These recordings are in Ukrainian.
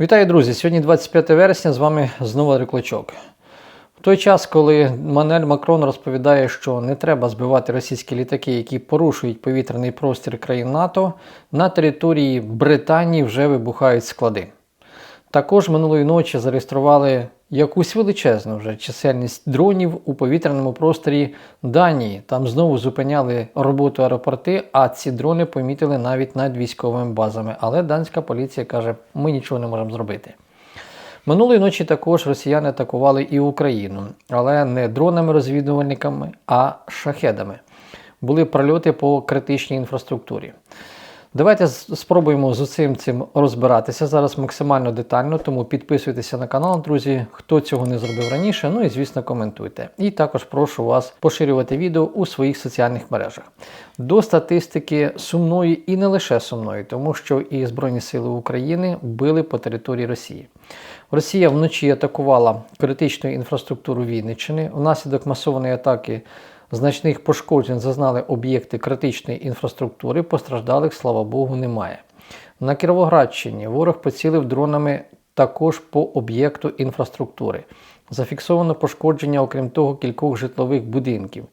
Вітаю, друзі! Сьогодні 25 вересня, з вами знову Реклачок. В той час, коли Манель Макрон розповідає, що не треба збивати російські літаки, які порушують повітряний простір країн НАТО, на території Британії вже вибухають склади. Також минулої ночі зареєстрували якусь величезну вже чисельність дронів у повітряному просторі Данії. Там знову зупиняли роботу аеропорти, а ці дрони помітили навіть над військовими базами. Але данська поліція каже, ми нічого не можемо зробити. Минулої ночі також росіяни атакували і Україну, але не дронами-розвідувальниками, а шахедами. Були прольоти по критичній інфраструктурі. Давайте спробуємо з усім цим розбиратися зараз максимально детально, тому підписуйтеся на канал, друзі, хто цього не зробив раніше. Ну і звісно, коментуйте. І також прошу вас поширювати відео у своїх соціальних мережах. До статистики сумної і не лише сумної, тому що і Збройні Сили України били по території Росії. Росія вночі атакувала критичну інфраструктуру Вінниччини. Внаслідок масованої атаки значних пошкоджень зазнали об'єкти критичної інфраструктури. Постраждалих, слава Богу, немає. На Кіровоградщині ворог поцілив дронами також по об'єкту інфраструктури. Зафіксовано пошкодження, окрім того, кількох житлових будинків.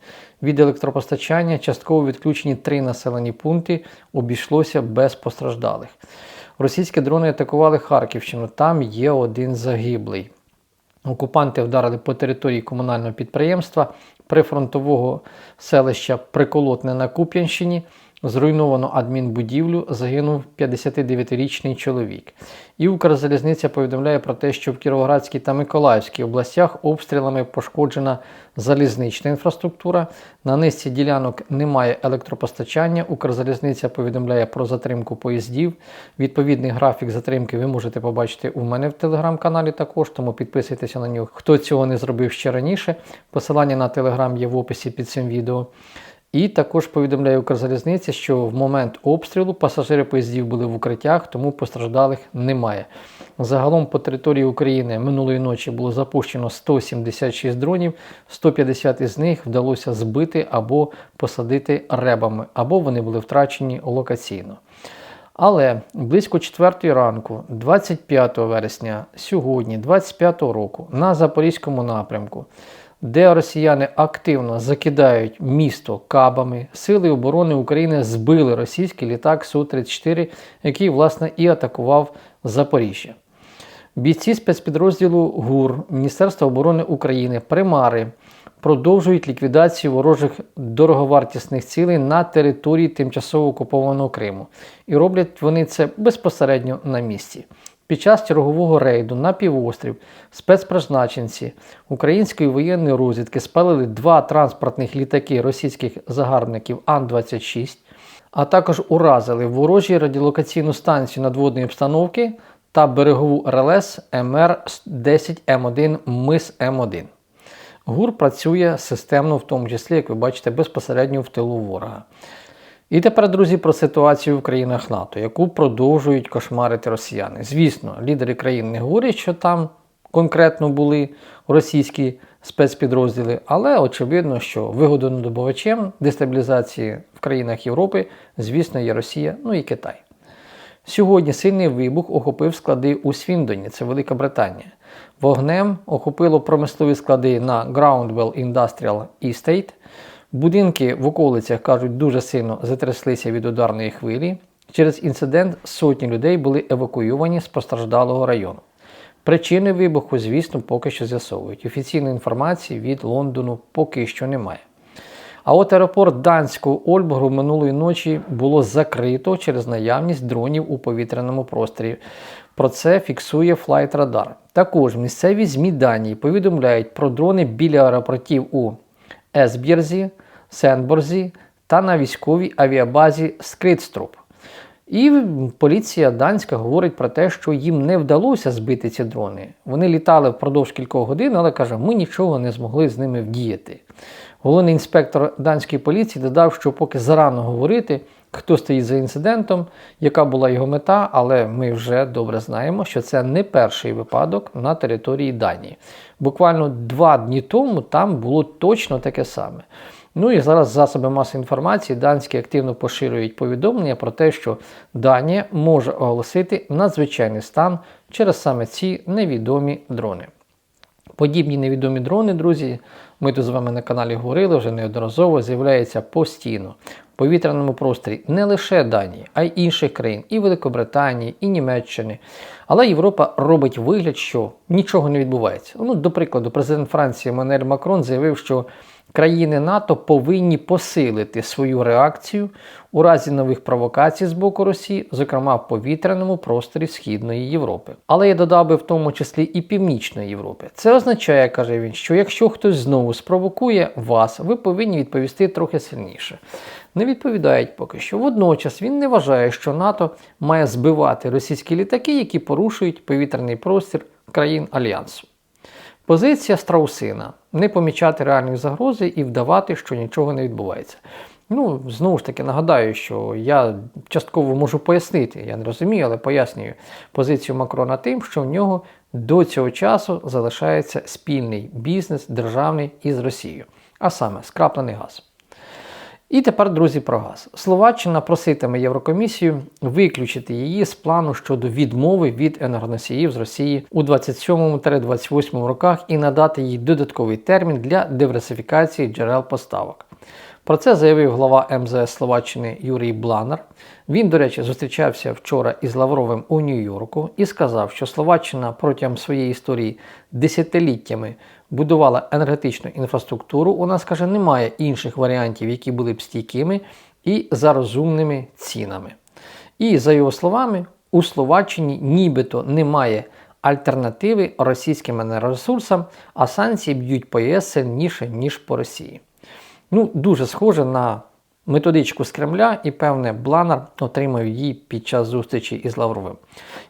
Від електропостачання частково відключені три населені пункти, обійшлося без постраждалих. Російські дрони атакували Харківщину, там є один загиблий. Окупанти вдарили по території комунального підприємства прифронтового селища Приколотне на Куп'янщині. Зруйновано адмінбудівлю, загинув 59-річний чоловік. І Укрзалізниця повідомляє про те, що в Кіровоградській та Миколаївській областях обстрілами пошкоджена залізнична інфраструктура. На низці ділянок немає електропостачання. Укрзалізниця повідомляє про затримку поїздів. Відповідний графік затримки ви можете побачити у мене в телеграм-каналі також, тому підписуйтеся на нього. Хто цього не зробив ще раніше. Посилання на телеграм є в описі під цим відео. І також повідомляє Укрзалізниця, що в момент обстрілу пасажири поїздів були в укриттях, тому постраждалих немає. Загалом по території України минулої ночі було запущено 176 дронів, 150 із них вдалося збити або посадити ребами, або вони були втрачені локаційно. Але близько 4 ранку, 25 вересня, сьогодні, 25 року, на Запорізькому напрямку, де росіяни активно закидають місто кабами, сили оборони України збили російський літак Су-34, який, власне, і атакував Запоріжжя. Бійці спецпідрозділу ГУР Міністерства оборони України Примари продовжують ліквідацію ворожих дороговартісних цілей на території тимчасово окупованого Криму. І роблять вони це безпосередньо на місці. Під час чергового рейду на півострів спецпризначенці української воєнної розвідки спалили два транспортних літаки російських загарбників Ан-26, а також уразили ворожі радіолокаційну станцію надводної обстановки та берегову РЛС МР-10М1 МИС М1. ГУР працює системно, в тому числі, як ви бачите, безпосередньо в тилу ворога. І тепер, друзі, про ситуацію в країнах НАТО, яку продовжують кошмарити росіяни. Звісно, лідери країн не говорять, що там конкретно були російські спецпідрозділи, але очевидно, що вигодонодобувачем дестабілізації в країнах Європи, звісно, є Росія, ну і Китай. Сьогодні сильний вибух охопив склади у Свіндоні, це Велика Британія. Вогнем охопило промислові склади на Groundwell Industrial Estate. Будинки в околицях, кажуть, дуже сильно затряслися від ударної хвилі. Через інцидент сотні людей були евакуйовані з постраждалого району. Причини вибуху, звісно, поки що з'ясовують. Офіційної інформації від Лондону поки що немає. А от аеропорт Данського Ольборгу минулої ночі було закрито через наявність дронів у повітряному просторі. Про це фіксує Flight Radar. Також місцеві ЗМІ Данії повідомляють про дрони біля аеропортів у Есбєрзі, Сенборзі та на військовій авіабазі Скритструп. І поліція данська говорить про те, що їм не вдалося збити ці дрони. Вони літали впродовж кількох годин, але каже, ми нічого не змогли з ними вдіяти. Головний інспектор данської поліції додав, що поки зарано говорити, хто стоїть за інцидентом, яка була його мета, але ми вже добре знаємо, що це не перший випадок на території Данії. Буквально два дні тому там було точно таке саме. Ну і зараз засоби масової інформації данські активно поширюють повідомлення про те, що Данія може оголосити надзвичайний стан через саме ці невідомі дрони. Подібні невідомі дрони, друзі, ми тут з вами на каналі говорили вже неодноразово, з'являються постійно повітряному просторі не лише Данії, а й інших країн, і Великобританії, і Німеччини. Але Європа робить вигляд, що нічого не відбувається. Ну, до прикладу, президент Франції Манель Макрон заявив, що країни НАТО повинні посилити свою реакцію у разі нових провокацій з боку Росії, зокрема в повітряному просторі Східної Європи. Але я додав би в тому числі і Північної Європи. Це означає, каже він, що якщо хтось знову спровокує вас, ви повинні відповісти трохи сильніше. Не відповідають поки що. Водночас він не вважає, що НАТО має збивати російські літаки, які порушують повітряний простір країн Альянсу. Позиція страусина не помічати реальної загрози і вдавати, що нічого не відбувається. Ну, знову ж таки, нагадаю, що я частково можу пояснити, я не розумію, але пояснюю позицію Макрона тим, що в нього до цього часу залишається спільний бізнес державний із Росією, а саме скраплений газ. І тепер, друзі, про газ. Словаччина проситиме Єврокомісію виключити її з плану щодо відмови від енергоносіїв з Росії у 27-28 роках і надати їй додатковий термін для диверсифікації джерел поставок. Про це заявив глава МЗС Словаччини Юрій Бланер. Він, до речі, зустрічався вчора із Лавровим у Нью-Йорку і сказав, що Словаччина протягом своєї історії десятиліттями будувала енергетичну інфраструктуру. У нас каже, немає інших варіантів, які були б стійкими і за розумними цінами. І за його словами, у Словаччині нібито немає альтернативи російським енергоресурсам, а санкції б'ють по ЄС сильніше, ніж по Росії. Ну, дуже схоже на методичку з Кремля, і певне, Бланар отримав її під час зустрічі із Лавровим.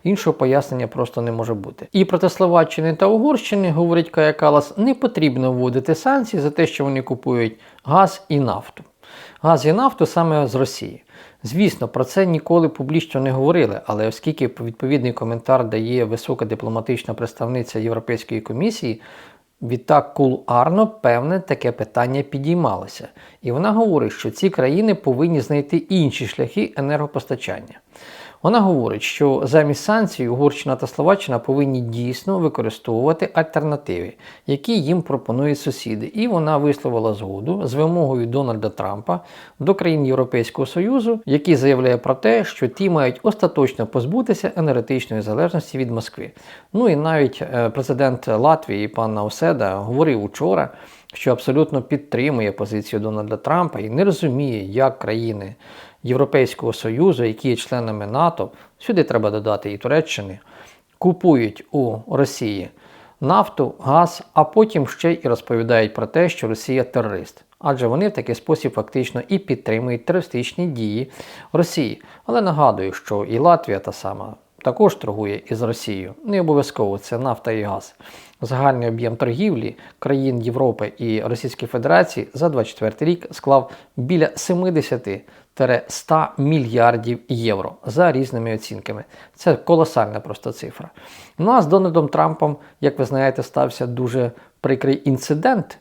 Іншого пояснення просто не може бути. І проти Словаччини та Угорщини, говорить Кая Калас, не потрібно вводити санкції за те, що вони купують газ і нафту. Газ і нафту саме з Росії. Звісно, про це ніколи публічно не говорили, але оскільки відповідний коментар дає висока дипломатична представниця Європейської комісії, Відтак кулуарно певне таке питання підіймалося, і вона говорить, що ці країни повинні знайти інші шляхи енергопостачання. Вона говорить, що замість санкцій Угорщина та Словаччина повинні дійсно використовувати альтернативи, які їм пропонують сусіди. І вона висловила згоду з вимогою Дональда Трампа до країн Європейського Союзу, який заявляє про те, що ті мають остаточно позбутися енергетичної залежності від Москви. Ну і навіть е, президент Латвії пан Науседа говорив учора. Що абсолютно підтримує позицію Дональда Трампа і не розуміє, як країни Європейського Союзу, які є членами НАТО, сюди треба додати і Туреччини, купують у Росії нафту, газ, а потім ще й розповідають про те, що Росія терорист. Адже вони в такий спосіб фактично і підтримують терористичні дії Росії. Але нагадую, що і Латвія та сама також торгує із Росією. Не обов'язково це нафта і газ. Загальний об'єм торгівлі країн Європи і Російської Федерації за 2024 рік склав біля 70-100 мільярдів євро за різними оцінками. Це колосальна просто цифра. Ну а з Дональдом Трампом, як ви знаєте, стався дуже прикрий інцидент.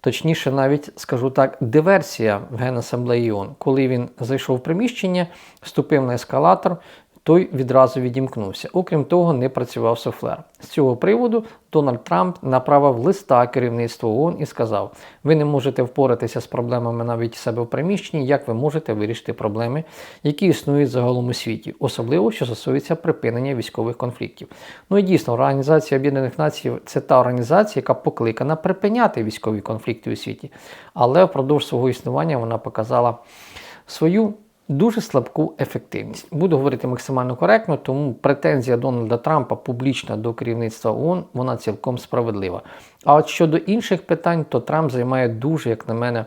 Точніше, навіть скажу так, диверсія в Генасамблеї ООН. коли він зайшов в приміщення, вступив на ескалатор, той відразу відімкнувся. Окрім того, не працював суфлер. З цього приводу Дональд Трамп направив листа керівництву ООН і сказав: ви не можете впоратися з проблемами навіть себе в приміщенні, як ви можете вирішити проблеми, які існують загалом у світі, особливо що стосується припинення військових конфліктів. Ну і дійсно, Організація Об'єднаних Націй це та організація, яка покликана припиняти військові конфлікти у світі, але впродовж свого існування вона показала свою дуже слабку ефективність. Буду говорити максимально коректно, тому претензія Дональда Трампа публічна до керівництва ООН, вона цілком справедлива. А от щодо інших питань, то Трамп займає дуже, як на мене,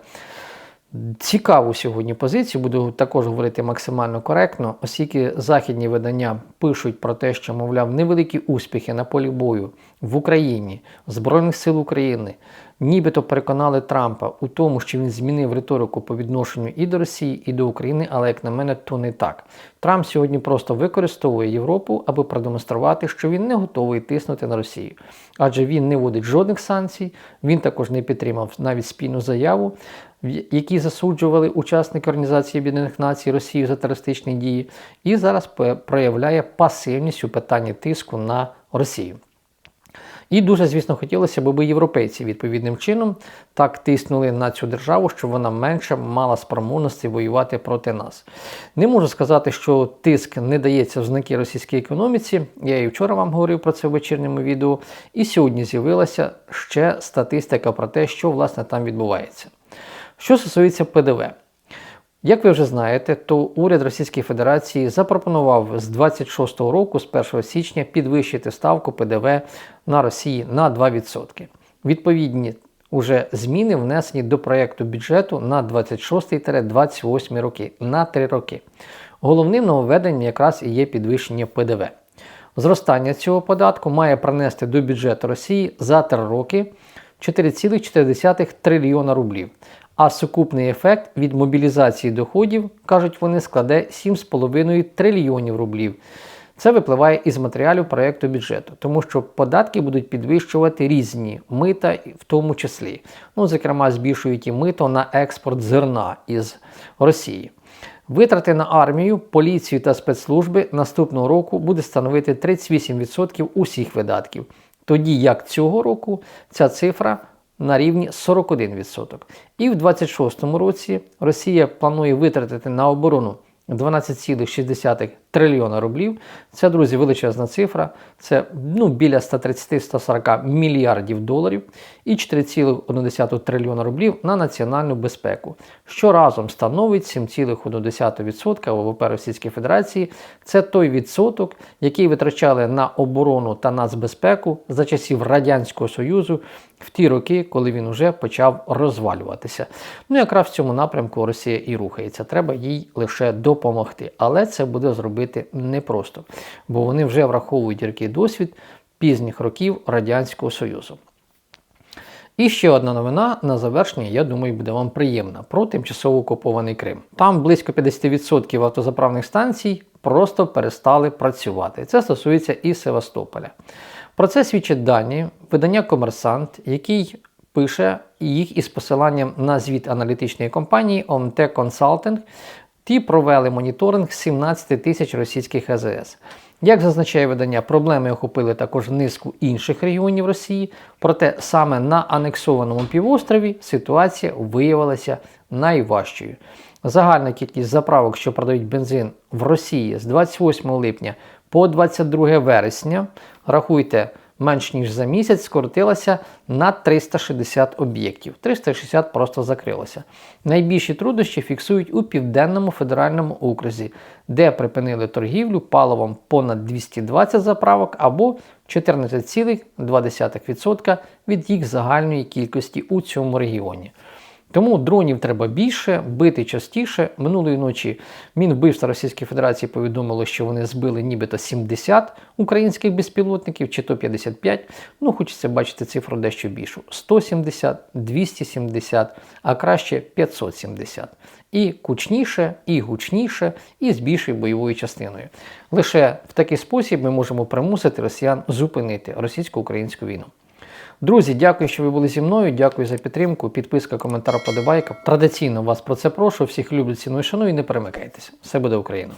цікаву сьогодні позицію. Буду також говорити максимально коректно, оскільки західні видання пишуть про те, що, мовляв, невеликі успіхи на полі бою в Україні, Збройних сил України нібито переконали Трампа у тому, що він змінив риторику по відношенню і до Росії, і до України, але як на мене, то не так. Трамп сьогодні просто використовує Європу, аби продемонструвати, що він не готовий тиснути на Росію, адже він не вводить жодних санкцій. Він також не підтримав навіть спільну заяву, в якій засуджували учасники Організації Об'єднаних Націй Росію за терористичні дії, і зараз проявляє пасивність у питанні тиску на Росію. І дуже, звісно, хотілося б, аби європейці відповідним чином так тиснули на цю державу, щоб вона менше мала спроможності воювати проти нас. Не можу сказати, що тиск не дається в знаки російській економіці. Я і вчора вам говорив про це в вечірньому відео. І сьогодні з'явилася ще статистика про те, що власне там відбувається. Що стосується ПДВ. Як ви вже знаєте, то уряд Російської Федерації запропонував з 26 року, з 1 січня, підвищити ставку ПДВ на Росії на 2%. Відповідні уже зміни внесені до проєкту бюджету на 26-28 роки на 3 роки. Головним нововведенням якраз і є підвищення ПДВ. Зростання цього податку має принести до бюджету Росії за 3 роки 4,4 трильйона рублів. А сукупний ефект від мобілізації доходів, кажуть вони, складе 7,5 трильйонів рублів. Це випливає із матеріалів проєкту бюджету, тому що податки будуть підвищувати різні мита, в тому числі. Ну, зокрема, збільшують і мито на експорт зерна із Росії. Витрати на армію, поліцію та спецслужби наступного року буде становити 38% усіх видатків. Тоді як цього року ця цифра на рівні 41%. І в 2026 році Росія планує витратити на оборону 12,6 трильйона рублів. Це, друзі, величезна цифра. Це ну, біля 130-140 мільярдів доларів і 4,1 трильйона рублів на національну безпеку, що разом становить 7,1% ВВП Російської Федерації. Це той відсоток, який витрачали на оборону та нацбезпеку за часів Радянського Союзу в ті роки, коли він уже почав розвалюватися. Ну, якраз в цьому напрямку Росія і рухається. Треба їй лише допомогти. Але це буде зробити непросто, бо вони вже враховують який досвід пізніх років Радянського Союзу. І ще одна новина на завершення, я думаю, буде вам приємна про тимчасово окупований Крим. Там близько 50% автозаправних станцій просто перестали працювати. Це стосується і Севастополя. Про це свідчать дані видання Комерсант, який пише їх із посиланням на звіт аналітичної компанії OMT Consulting. Ті провели моніторинг 17 тисяч російських АЗС. Як зазначає видання, проблеми охопили також низку інших регіонів Росії, проте саме на анексованому півострові ситуація виявилася найважчою. Загальна кількість заправок, що продають бензин в Росії з 28 липня по 22 вересня, рахуйте, менш ніж за місяць скоротилася на 360 об'єктів. 360 просто закрилося. Найбільші труднощі фіксують у південному федеральному окрузі, де припинили торгівлю паливом понад 220 заправок або 14,2% від їх загальної кількості у цьому регіоні. Тому дронів треба більше, бити частіше. Минулої ночі Мінвбивства Російської Федерації повідомило, що вони збили нібито 70 українських безпілотників, чи то 55. Ну, хочеться бачити цифру дещо більшу: 170, 270, а краще 570. І кучніше, і гучніше, і з більшою бойовою частиною. Лише в такий спосіб ми можемо примусити росіян зупинити російсько-українську війну. Друзі, дякую, що ви були зі мною. Дякую за підтримку. Підписка, коментар, подобайка. Традиційно вас про це прошу. Всіх люблю, ціную, шаную і не перемикайтеся. Все буде Україна!